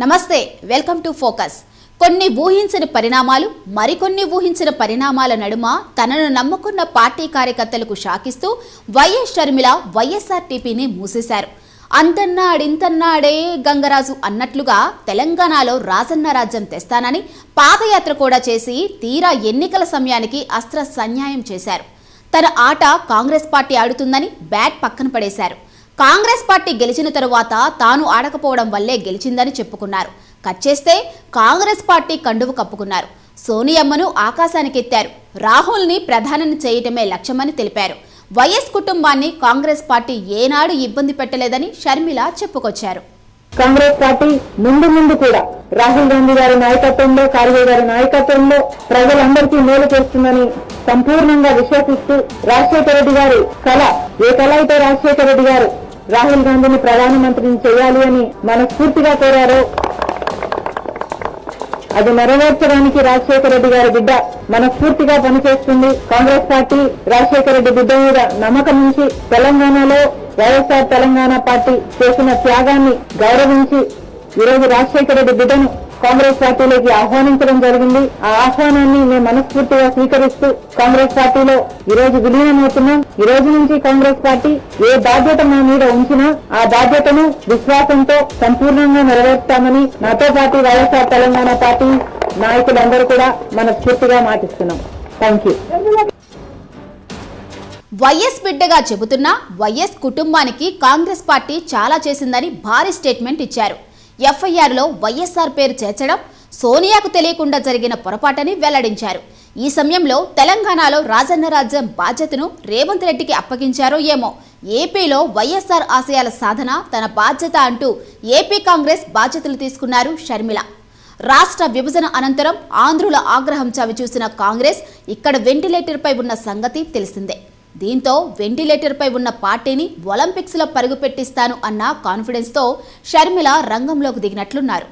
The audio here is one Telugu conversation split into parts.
నమస్తే వెల్కమ్ టు ఫోకస్. కొన్ని ఊహించిన పరిణామాలు మరికొన్ని ఊహించిన పరిణామాల నడుమ తనను నమ్ముకున్న పార్టీ కార్యకర్తలకు షాకిస్తూ వైఎస్ షర్మిల వైఎస్ఆర్టీపీని మూసేశారు. అంతన్నాడింతన్నాడే గంగరాజు అన్నట్లుగా తెలంగాణలో రాజన్న రాజ్యం తెస్తానని పాదయాత్ర కూడా చేసి తీరా ఎన్నికల సమయానికి అస్త్ర సన్యాయం చేశారు. తన ఆట కాంగ్రెస్ పార్టీ ఆడుతుందని బ్యాట్ పక్కన పడేశారు. కాంగ్రెస్ పార్టీ గెలిచిన తరువాత తాను ఆడకపోవడం వల్లే గెలిచిందని చెప్పుకున్నారు. కచ్చేస్తే కాంగ్రెస్ పార్టీ కండువు కప్పుకున్నారు. సోనియమ్మను ఆకాశానికెత్తారు. రాహుల్ని ప్రధానిని చేయటమే లక్ష్యమని తెలిపారు. వైఎస్ కుటుంబాన్ని కాంగ్రెస్ పార్టీ ఏనాడు ఇబ్బంది పెట్టలేదని షర్మిల చెప్పుకొచ్చారు. కాంగ్రెస్ పార్టీ ముందు ముందు కూడా రాహుల్ గాంధీ గారి నాయకత్వంలో కార్గే గారి నాయకత్వంలో ప్రజలందరికీ మేలు చేస్తుందని సంపూర్ణంగా విశ్వసిస్తూ రాజశేఖర రెడ్డి గారి కళ ఏ కళ అయితే రాజశేఖర రెడ్డి గారు రాహుల్ గాంధీని ప్రధానమంత్రిని చేయాలి అని మనస్ఫూర్తిగా కోరారో. అది నెరవేర్చడానికి రాజశేఖర రెడ్డి గారి బిడ్డ మనస్ఫూర్తిగా పనిచేస్తుంది. కాంగ్రెస్ పార్టీ రాజశేఖర రెడ్డి బిడ్డ మీద నమ్మకం ఉంచి తెలంగాణలో వైఎస్ఆర్ తెలంగాణ పార్టీ చేసిన త్యాగాన్ని గౌరవించి ఈరోజు రాజశేఖర రెడ్డి బిడ్డను కాంగ్రెస్ పార్టీలోకి ఆహ్వానించడం జరిగింది. ఆ ఆహ్వానాన్ని మేము మనస్ఫూర్తిగా స్వీకరిస్తూ కాంగ్రెస్ పార్టీలో ఈ రోజు విలీనమవుతున్నాం ఈ రోజు నుంచి కాంగ్రెస్ పార్టీ ఏ బాధ్యత మా మీద ఉంచినా ఆ బాధ్యతను విశ్వాసంతో సంపూర్ణంగా నెరవేర్తామని నాతో పాటు వైఎస్ఆర్ తెలంగాణ పార్టీ నాయకులందరూ కూడా మనస్ఫూర్తిగా మాటిస్తున్నాం. థ్యాంక్ యూ వైఎస్ బిడ్డగా చెబుతున్నా వైఎస్ కుటుంబానికి కాంగ్రెస్ పార్టీ చాలా చేసిందని భారీ స్టేట్మెంట్ ఇచ్చారు. ఎఫ్ఐఆర్లో వైఎస్ఆర్ పేరు చేర్చడం సోనియాకు తెలియకుండా జరిగిన పొరపాటని వెల్లడించారు. ఈ సమయంలో తెలంగాణలో రాజన్న రాజ్యం బాధ్యతను రేవంత్ రెడ్డికి అప్పగించారో ఏమో. ఏపీలో వైఎస్ఆర్ ఆశయాల సాధన తన బాధ్యత అంటూ ఏపీ కాంగ్రెస్ బాధ్యతలు తీసుకున్నారు షర్మిల. రాష్ట్ర విభజన అనంతరం ఆంధ్రుల ఆగ్రహం చవిచూసిన కాంగ్రెస్ ఇక్కడ వెంటిలేటర్పై ఉన్న సంగతి తెలిసిందే. దీంతో వెంటిలేటర్పై ఉన్న పార్టీని ఒలింపిక్స్లో పరుగుపెట్టిస్తాను అన్న కాన్ఫిడెన్స్తో షర్మిల రంగంలోకి దిగినట్లున్నారు.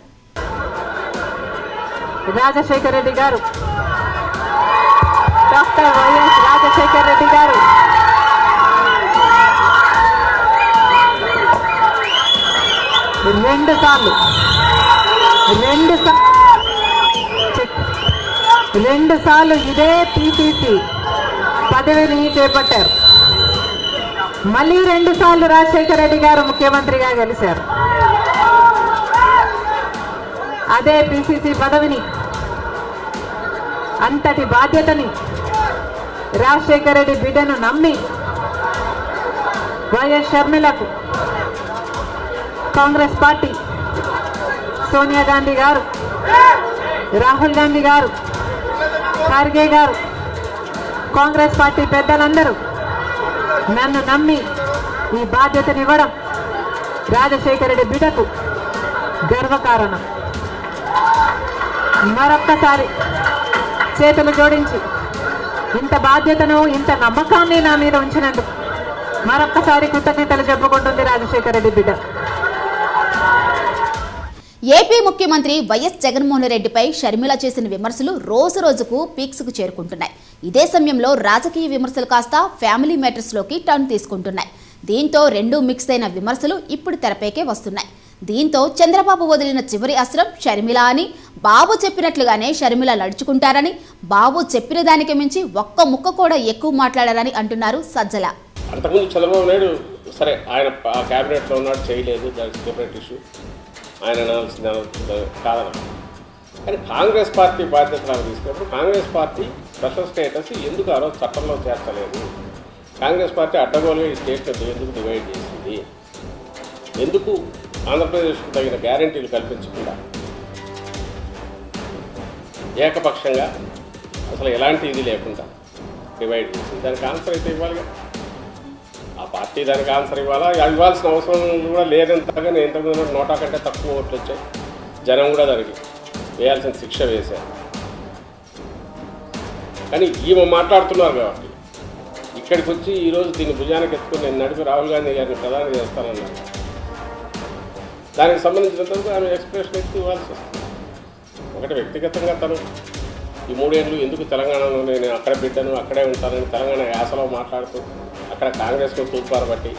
రాజశేఖర రెడ్డి గారు. డాక్టర్ వైఎస్ రాజశేఖర రెడ్డి గారు. రెండు సార్లు. రెండు సా- రెండు సార్లు ఇదే పిసిసి పదవిని చేపట్టారు. మళ్ళీ రెండు సార్లు రాజశేఖర రెడ్డి గారు ముఖ్యమంత్రిగా గెలిచారు. అదే పిసిసి పదవిని అంతటి బాధ్యతని రాజశేఖర రెడ్డి బిడ్డను నమ్మి వైఎస్ షర్మిలకు కాంగ్రెస్ పార్టీ సోనియా గాంధీ గారు రాహుల్ గాంధీ గారు ఖార్గే గారు కాంగ్రెస్ పార్టీ పెద్దలందరూ నన్ను నమ్మి ఈ బాధ్యతనివ్వడం రాజశేఖర రెడ్డి బిడకు గర్వకారణం. మరొక్కసారి చేతులు జోడించి ఇంత బాధ్యతను ఇంత నమ్మకాన్ని నా మీద ఉంచినందుకు మరొక్కసారి కృతజ్ఞతలు చెప్పుకుంటుంది రాజశేఖర రెడ్డి బిడ్డ. ఏపీ ముఖ్యమంత్రి వైఎస్ జగన్మోహన్ రెడ్డిపై షర్మిల చేసిన విమర్శలు రోజు రోజుకు పీక్స్కు చేరుకుంటున్నాయి. ఇదే సమయంలో రాజకీయ విమర్శలు కాస్త ఫ్యామిలీ మ్యాటర్స్లోకి టర్న్ తీసుకుంటున్నాయి. దీంతో రెండు మిక్స్ అయిన విమర్శలు ఇప్పుడు తెరపైకే వస్తున్నాయి. దీంతో చంద్రబాబు వదిలిన చివరి అస్త్రం షర్మిల అని బాబు చెప్పినట్లుగానే షర్మిల నడుచుకుంటారని బాబు చెప్పిన దానికి మించి ఒక్క ముక్క కూడా ఎక్కువ మాట్లాడారని అంటున్నారు సజ్జల. అంతకుముందు చంద్రబాబు నాయుడు సరే ఆయన ఆ క్యాబినెట్లో ఉన్నాడు చేయలేదు దానికి సెపరేట్ ఇష్యూ ఆయన అనాల్సింది కాదన కానీ కాంగ్రెస్ పార్టీ బాధ్యతలు తీసుకున్నప్పుడు కాంగ్రెస్ పార్టీ స్పెషల్ స్టేటస్ ఎందుకు ఆ రోజు చట్టంలో చేర్చలేదు? కాంగ్రెస్ పార్టీ అడ్డగోలు ఈ స్టేట్ని ఎందుకు డివైడ్ చేసింది? ఎందుకు ఆంధ్రప్రదేశ్కు తగిన గ్యారంటీలు కల్పించకుండా? ఏకపక్షంగా అసలు ఎలాంటి ఇది లేకుండా డివైడ్ చేసింది. దానికి ఆన్సర్ అయితే ఇవ్వాలిగా ఆ పార్టీ దానికి ఆన్సర్ ఇవ్వాలా? ఇవ్వాల్సిన అవసరం కూడా లేదంతగా నేను ఇంతకుముందు నోటా కంటే తక్కువ ఓట్లు వచ్చాయి. జనం కూడా దానికి వేయాల్సిన శిక్ష వేశారు. కానీ ఈమె మాట్లాడుతున్నారు కాబట్టి. ఇక్కడికి వచ్చి ఈరోజు దీన్ని భుజానికి ఎత్తుకుని నేను నడిపి రాహుల్ గాంధీ గారిని ప్రధాని చేస్తానన్నారు దానికి సంబంధించినంతవరకు ఆమె ఎక్స్ప్రెషన్ ఎత్తి ఇవ్వాల్సి వస్తుంది. ఒకటి వ్యక్తిగతంగా తను ఈ మూడేళ్ళు ఎందుకు తెలంగాణలో నేను అక్కడ బిడ్డను అక్కడే ఉంటానని తెలంగాణ యాసలో మాట్లాడుతూ అక్కడ కాంగ్రెస్కు తూర్పారబట్టి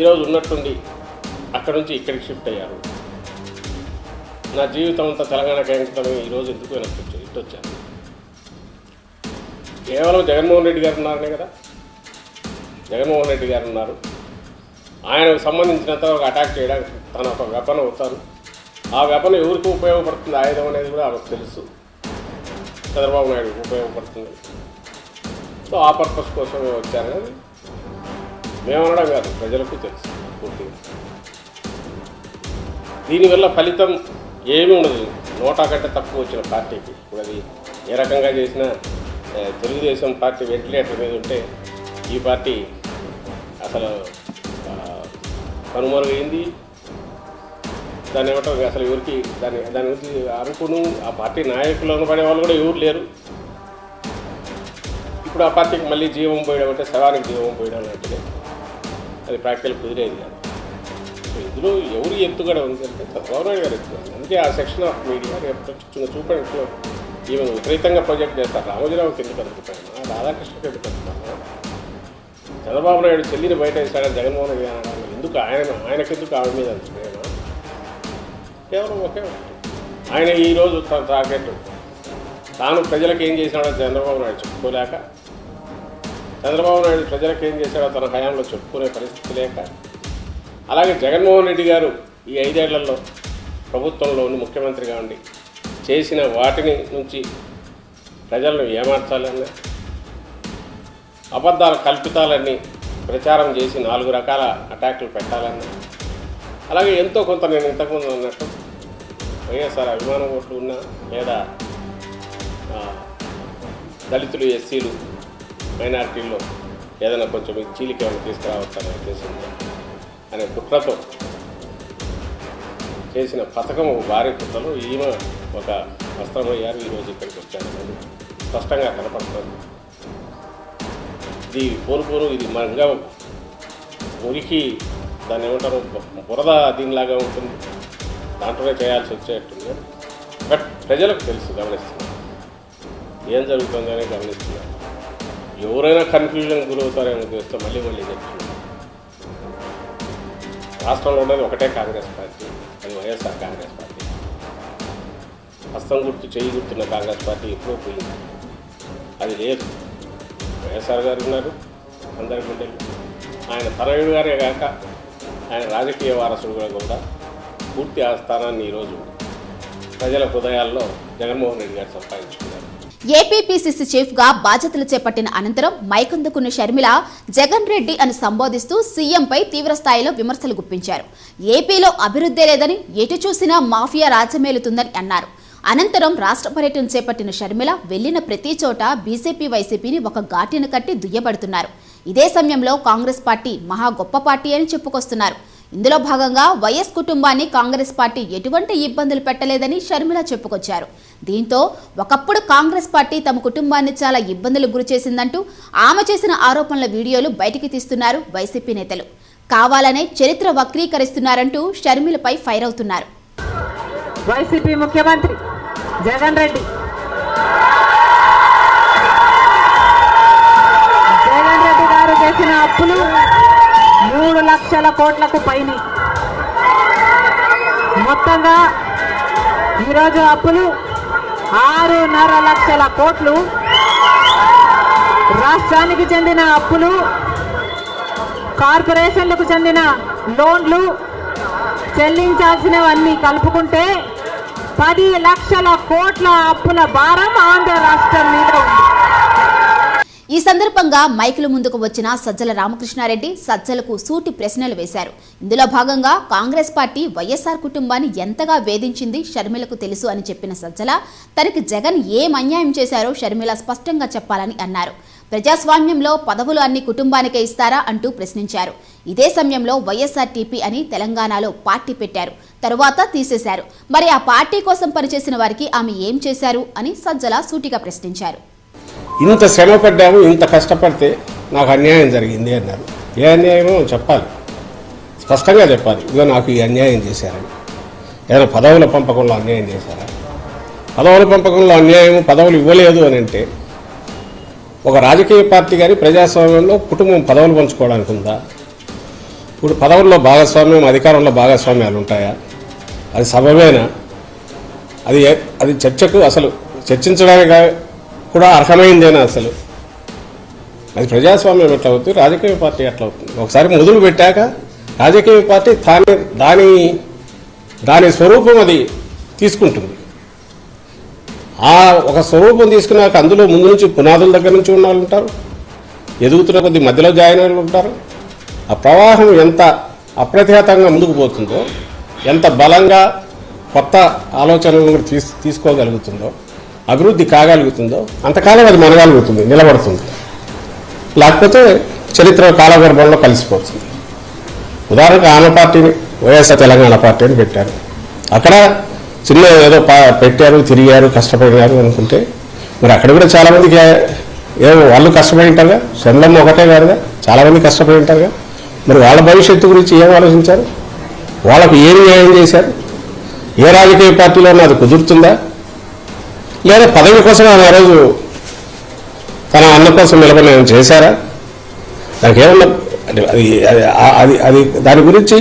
ఈరోజు ఉన్నట్టుండి అక్కడ నుంచి ఇక్కడికి షిఫ్ట్ అయ్యారు. నా జీవితం అంతా తెలంగాణకి అంకితం ఈరోజు ఎందుకు వెనక్కి వచ్చారు వచ్చారు కేవలం జగన్మోహన్ రెడ్డి గారు ఉన్నారనే కదా? జగన్మోహన్ రెడ్డి గారు ఉన్నారు. ఆయనకు సంబంధించినంత ఒక అటాక్ చేయడానికి తన ఒక వెపన్ అవుతారు. ఆ వెపన్ ఎవరికి ఉపయోగపడుతుంది? ఆయుధం అనేది కూడా ఆమెకు తెలుసు. చంద్రబాబు నాయుడుకి ఉపయోగపడుతుంది. సో ఆ పర్పస్ కోసమే వచ్చారు కానీ మేమనడం కాదు ప్రజలకు తెలుసు పూర్తిగా. దీనివల్ల ఫలితం ఏమీ ఉండదు. నోటా కంటే తక్కువ వచ్చిన పార్టీకి ఇప్పుడు అది ఏ రకంగా చేసినా తెలుగుదేశం పార్టీ వెంటిలేటర్ మీద ఉంటే ఈ పార్టీ అసలు కనుమరుగైంది. దాన్ని ఇవ్వటం అసలు ఎవరికి దాని దాని గురించి అనుకును ఆ పార్టీ నాయకులు అనబడే వాళ్ళు కూడా ఎవరు లేరు. ఇప్పుడు ఆ పార్టీకి మళ్ళీ జీవం పోయడం అంటే శవానికి జీవం పోయడం అంటే అది ప్రాక్టికల్ కుదిరేది కాదు. ఇప్పుడు ఎవరు ఎత్తుగడ ఉందంటే చంద్రబాబు నాయుడు గారు ఎత్తుగడ అందుకే ఆ సెక్షన్ ఆఫ్ మీడియా రేపు చిన్న చూపడానికి ఈమె విపరీతంగా ప్రొజెక్ట్ చేస్తారు. రామోజీరావుకి ఎందుకు అనుకుంటాను రాధాకృష్ణకి ఎందుకు అందుకుతాను చంద్రబాబు నాయుడు చెల్లిని బయట వేశాడని జగన్మోహన్ రెడ్డి అనడానికి ఎందుకు ఆయన ఆయనకెందుకు ఆమె మీద అంటున్నాను కేవలం ఒకే ఆయన ఈరోజు తన టార్గెట్. తాను ప్రజలకు ఏం చేశాడో చంద్రబాబు నాయుడు చెప్పుకోలేక చంద్రబాబు నాయుడు ప్రజలకు ఏం చేశాడో తన హయాంలో చెప్పుకునే పరిస్థితి లేక అలాగే జగన్మోహన్ రెడ్డి గారు ఈ ఐదేళ్ళలో ప్రభుత్వంలో ఉండి ముఖ్యమంత్రిగా ఉండి చేసిన వాటిని నుంచి ప్రజలను ఏమార్చాలన్నా అబద్ధాల కల్పితాలన్నీ ప్రచారం చేసి నాలుగు రకాల అటాకులు పెట్టాలన్నా అలాగే ఎంతో కొంత నేను ఇంతకుముందు అన్నట్టు వైఎస్ఆర్ అభిమానం ఓట్లు ఉన్నా లేదా దళితులు ఎస్సీలు మైనార్టీల్లో ఏదైనా కొంచెం చీలిక ఏమైనా తీసుకురావచ్చనే ఉద్దేశంతో? అనే కుట్రతో చేసిన పథకం భారీ కుట్రలో ఈమె ఒక వస్త్రమయ్యారు. ఈరోజు ఇక్కడికి వచ్చారు. స్పష్టంగా కనపడుతుంది. ఇది పోరుపోరు ఇది మరంగా మురికి దాన్ని ఏమంటారు? బురద దీనిలాగా ఉంటుంది. దాంట్లోనే చేయాల్సి వచ్చేట్టుంది. బట్ ప్రజలకు తెలుసు గమనిస్తున్నారు. ఏం జరుగుతుందనే గమనిస్తున్నారు. ఎవరైనా కన్ఫ్యూజన్ గురవుతారేమో ఉద్దేశంతో మళ్ళీ మళ్ళీ చెప్తున్నారు. రాష్ట్రంలో ఉండేది ఒకటే కాంగ్రెస్ పార్టీ అది వైఎస్ఆర్ కాంగ్రెస్ పార్టీ. హస్తం గుర్తు చేయి గుర్తున్న కాంగ్రెస్ పార్టీ ఎప్పుడో పోయింది. అది లేదు. వైఎస్ఆర్ గారు ఉన్నారు అందరికీ ఉండేది ఆయన తనయుడు గారే కాక ఆయన రాజకీయ వారసుడుగా కూడా పూర్తి ఆ స్థానాన్ని ఈరోజు ప్రజల హృదయాల్లో జగన్మోహన్ రెడ్డి గారు సంపాదించుకున్నారు. ఏపీపీసీసీ చీఫ్గా బాధ్యతలు చేపట్టిన అనంతరం మైకందుకున్న షర్మిల జగన్ రెడ్డి అని సంబోధిస్తూ సీఎంపై తీవ్రస్థాయిలో విమర్శలు గుప్పించారు. ఏపీలో అభివృద్ధి లేదని ఎటు చూసినా మాఫియా రాజ్యమేలుతుందని అన్నారు. అనంతరం రాష్ట్ర పర్యటన చేపట్టిన షర్మిల వెళ్ళిన ప్రతి చోట బీజేపీ వైసీపీని ఒక ఘాటిన కట్టి దుయ్యబడుతున్నారు. ఇదే సమయంలో కాంగ్రెస్ పార్టీ మహా గొప్ప పార్టీ అని చెప్పుకొస్తున్నారు. ఇందులో భాగంగా వైఎస్ కుటుంబాన్ని కాంగ్రెస్ పార్టీ ఎటువంటి ఇబ్బందులు పెట్టలేదని షర్మిల చెప్పుకొచ్చారు. దీంతో ఒకప్పుడు కాంగ్రెస్ పార్టీ తమ కుటుంబాన్ని చాలా ఇబ్బందులకు గురిచేసిందంటూ ఆమె చేసిన ఆరోపణల వీడియోలు బయటికి తీస్తున్నారు వైసీపీ నేతలు. కావాలనే చరిత్ర వక్రీకరిస్తున్నారంటూ షర్మిలపై ఫైర్ అవుతున్నారు. వైసీపీ ముఖ్యమంత్రి జగన్ రెడ్డి. జగన్ రెడ్డి గారు చేసిన అప్పులు మూడు లక్షల కోట్లకు పైన. మొత్తంగా ఈరోజు అప్పులు ఆరున్నర లక్షల కోట్లు రాష్ట్రానికి చెందిన అప్పులు కార్పొరేషన్లకు చెందిన లోన్లు చెల్లించాల్సినవన్నీ కలుపుకుంటే పది లక్షల కోట్ల అప్పుల భారం ఆంధ్ర రాష్ట్రం మీద ఉంది. ఈ సందర్భంగా మైకుల ముందుకు వచ్చిన సజ్జల రామకృష్ణారెడ్డి సజ్జలకు సూటి ప్రశ్నలు వేశారు. ఇందులో భాగంగా కాంగ్రెస్ పార్టీ వైఎస్ఆర్ కుటుంబాన్ని ఎంతగా వేధించింది షర్మిలకు తెలుసు అని చెప్పిన సజ్జల తనకి జగన్ ఏం అన్యాయం చేశారో షర్మిల స్పష్టంగా చెప్పాలని అన్నారు. ప్రజాస్వామ్యంలో పదవులు అన్ని కుటుంబానికే ఇస్తారా అంటూ ప్రశ్నించారు. ఇదే సమయంలో వైఎస్ఆర్టీపీ అని తెలంగాణలో పార్టీ పెట్టారు. తరువాత తీసేశారు. మరి ఆ పార్టీ కోసం పనిచేసిన వారికి ఆమె ఏం చేశారు అని సజ్జల సూటిగా ప్రశ్నించారు. ఇంత శ్రమ పడ్డాము ఇంత కష్టపడితే నాకు అన్యాయం జరిగింది అన్నారు. ఏ అన్యాయమో చెప్పాలి. స్పష్టంగా చెప్పాలి. ఇదిగో నాకు ఈ అన్యాయం చేశారని. ఏదైనా పదవుల పంపకంలో అన్యాయం చేశారా? పదవుల పంపకంలో అన్యాయం పదవులు ఇవ్వలేదు అని అంటే ఒక రాజకీయ పార్టీ కానీ ప్రజాస్వామ్యంలో కుటుంబం పదవులు పంచుకోవడానికి ఉందా? ఇప్పుడు పదవుల్లో భాగస్వామ్యం అధికారంలో భాగస్వామ్యాలు ఉంటాయా? అది సబబేనా? అది అది చర్చకు అసలు చర్చించడానికి కూడా అర్హమైందేనా అసలు? అది ప్రజాస్వామ్యం ఎట్లా అవుతుంది? రాజకీయ పార్టీ ఎట్లా అవుతుంది? ఒకసారి మొదలు పెట్టాక రాజకీయ పార్టీ దాని దాని దాని స్వరూపం అది తీసుకుంటుంది. ఆ ఒక స్వరూపం తీసుకున్నాక అందులో ముందు నుంచి పునాదుల దగ్గర నుంచి ఉన్న వాళ్ళు ఉంటారు. ఎదుగుతున్న కొద్ది మధ్యలో జాయిన్ అయిన వాళ్ళు ఉంటారు. ఆ ప్రవాహం ఎంత అప్రతిహతంగా ముందుకు పోతుందో ఎంత బలంగా కొత్త ఆలోచనలను కూడా తీసుకోగలుగుతుందో అభివృద్ధి కాగలుగుతుందో అంతకాలం అది మనగలుగుతుంది నిలబడుతుంది. లేకపోతే చరిత్ర కాలగర్భంలో కలిసిపోతుంది. ఉదాహరణకు ఆమె పార్టీని వైఎస్ఆర్ తెలంగాణ పార్టీ అని పెట్టారు. అక్కడ చిన్న ఏదో పా- పెట్టారు తిరిగారు కష్టపడినారు అనుకుంటే మరి అక్కడ కూడా చాలామందికి ఏమో వాళ్ళు కష్టపడి ఉంటారుగా? శంలం ఒకటే కాదుగా? చాలామంది కష్టపడి ఉంటారుగా? మరి వాళ్ళ భవిష్యత్తు గురించి ఏం ఆలోచించారు? వాళ్ళకు ఏం న్యాయం చేశారు? ఏ రాజకీయ పార్టీలో అది కుదురుతుందా? లేదా పదవి కోసం ఆమె ఆ రోజు తన అన్న కోసం నిలబడి ఏమైనా చేశారా? దానికి ఏమన్నా అది అది అది దాని గురించి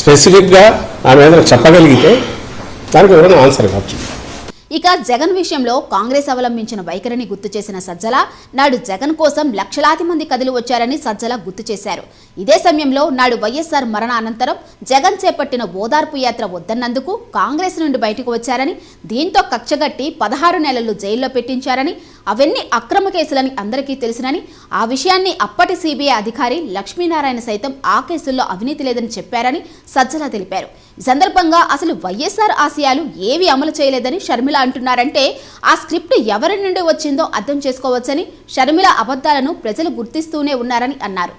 స్పెసిఫిక్గా ఆమె ఏదైనా చెప్పగలిగితే దానికి ఎవరైనా ఆన్సర్ కావచ్చు. ఇక జగన్ విషయంలో కాంగ్రెస్ అవలంబించిన వైఖరిని గుర్తు చేసిన సజ్జల నాడు జగన్ కోసం లక్షలాది మంది కదిలి వచ్చారని సజ్జల గుర్తు చేశారు. ఇదే సమయంలో నాడు వైఎస్ఆర్ మరణ అనంతరం జగన్ చేపట్టిన ఓదార్పు యాత్ర వద్దన్నందుకు కాంగ్రెస్ నుండి బయటకు వచ్చారని దీంతో కక్షగట్టి పదహారు నెలలు జైల్లో పెట్టించారని అవన్నీ అక్రమ కేసులని అందరికీ తెలిసినని ఆ విషయాన్ని అప్పటి సిబిఐ అధికారి లక్ష్మీనారాయణ సైతం ఆ కేసుల్లో అవినీతి లేదని చెప్పారని సజ్జల తెలిపారు. ఈ సందర్భంగా అసలు వైఎస్ఆర్ ఆశయాలు ఏవి అమలు చేయలేదని షర్మిల అంటున్నారంటే ఆ స్క్రిప్ట్ ఎవరి నుండి వచ్చిందో అర్థం చేసుకోవచ్చని షర్మిల అబద్ధాలను ప్రజలు గుర్తిస్తూనే ఉన్నారని అన్నారు.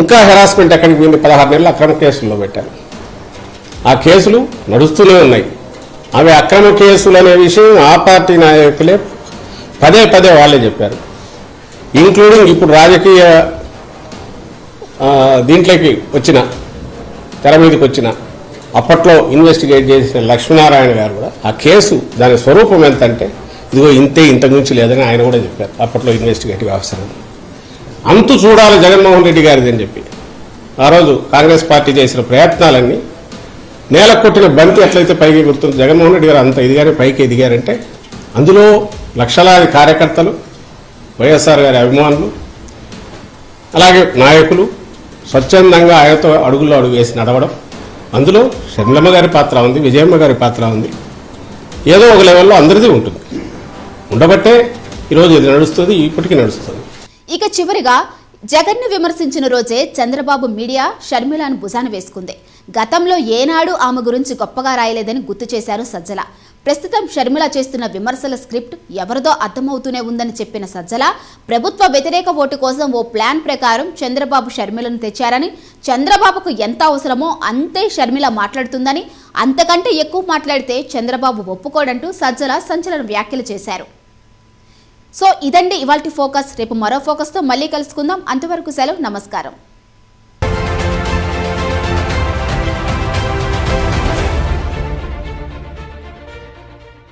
ఇంకా హెరాస్మెంట్ ఎక్కడికి పోయింది? పదహారు నెలలు అక్రమ కేసుల్లో పెట్టారు. ఆ కేసులు నడుస్తూనే ఉన్నాయి. అవి అక్రమ కేసులు అనే విషయం ఆ పార్టీ నాయకులే పదే పదే వాళ్ళే చెప్పారు. ఇంక్లూడింగ్ ఇప్పుడు రాజకీయ దీంట్లోకి వచ్చిన తెర మీదకి వచ్చిన అప్పట్లో ఇన్వెస్టిగేట్ చేసిన లక్ష్మీనారాయణ గారు కూడా ఆ కేసు దాని స్వరూపం ఎంతంటే ఇదిగో ఇంతే ఇంత గురించి లేదని ఆయన కూడా చెప్పారు. అప్పట్లో ఇన్వెస్టిగేటివ్ ఆఫీసర్ అని. అంతు చూడాలి జగన్మోహన్ రెడ్డి గారిది అని చెప్పి. ఆ రోజు కాంగ్రెస్ పార్టీ చేసిన ప్రయత్నాలన్నీ నేల కొట్టిన బంతి ఎట్లయితే పైకి గుర్తుంది జగన్మోహన్ రెడ్డి గారు అంత ఇదిగానే పైకి ఎదిగారంటే అందులో లక్షలాది కార్యకర్తలు వైఎస్ఆర్ గారి అభిమానులు అలాగే నాయకులు స్వచ్ఛందంగా ఆయనతో అడుగుల్లో అడుగు వేసి నడవడం. అందులో షర్మిలమ్మ గారి పాత్ర ఉంది విజయమ్మ గారి పాత్ర ఉంది. ఏదో ఒక లెవెల్లో అందరిది ఉంటుంది. ఉండబట్టే ఈరోజు ఇది నడుస్తుంది ఇప్పటికీ నడుస్తుంది. ఇక చివరిగా జగన్ను విమర్శించిన రోజే చంద్రబాబు మీడియా షర్మిలాను భుజాన వేసుకుంది. గతంలో ఏనాడు ఆమె గురించి గొప్పగా రాయలేదని గుర్తు చేశారు సజ్జల. ప్రస్తుతం షర్మిల చేస్తున్న విమర్శల స్క్రిప్ట్ ఎవరిదో అర్థమవుతూనే ఉందని చెప్పిన సజ్జల ప్రభుత్వ వ్యతిరేక ఓటు కోసం ఓ ప్లాన్ ప్రకారం చంద్రబాబు షర్మిలను తెచ్చారని చంద్రబాబుకు ఎంత అవసరమో అంతే షర్మిల మాట్లాడుతుందని అంతకంటే ఎక్కువ మాట్లాడితే చంద్రబాబు ఒప్పుకోడంటూ సజ్జల సంచలన వ్యాఖ్యలు చేశారు. సో ఇదండి ఇవాల్టి ఫోకస్. రేపు మరో ఫోకస్తో మళ్ళీ కలుసుకుందాం. అంతవరకు సెలవు. నమస్కారం.